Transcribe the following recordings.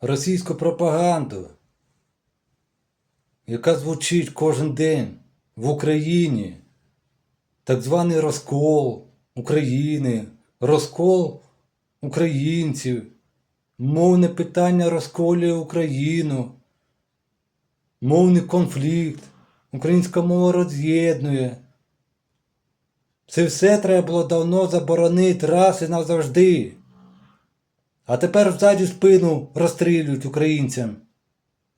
російську пропаганду, яка звучить кожен день в Україні. Так званий розкол України, розкол українців, мовне питання розколює Україну, мовний конфлікт, українська мова роз'єднує. Це все треба було давно заборонити раз і назавжди. А тепер взаді спину розстрілюють українцям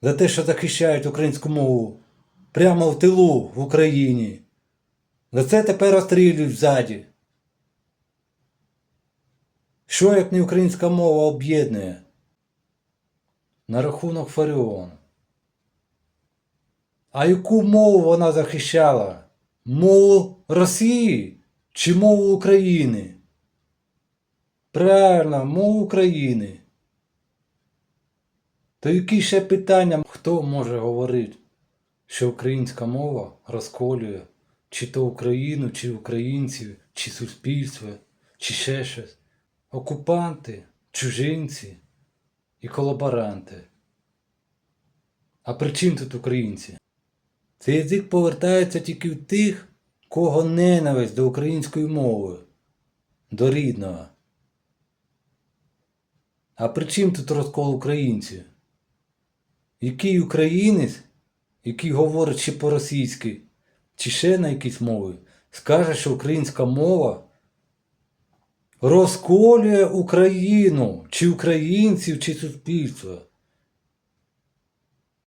за те, що захищають українську мову прямо в тилу в Україні. За це тепер розстрілюють ззаді. Що як не українська мова об'єднує? На рахунок Фаріон. А яку мову вона захищала? Мову Росії чи мову України? Правильно, мову України. То які ще питання, хто може говорити, що українська мова розколює чи то Україну, чи українців, чи суспільство, чи ще щось? Окупанти, чужинці і колаборанти. А при чим тут українці? Цей язик повертається тільки в тих, кого ненависть до української мови, до рідного. А при чим тут розкол українців? Який українець, який говорить чи по-російськи, чи ще на якійсь мові, скаже, що українська мова розколює Україну, чи українців, чи суспільство.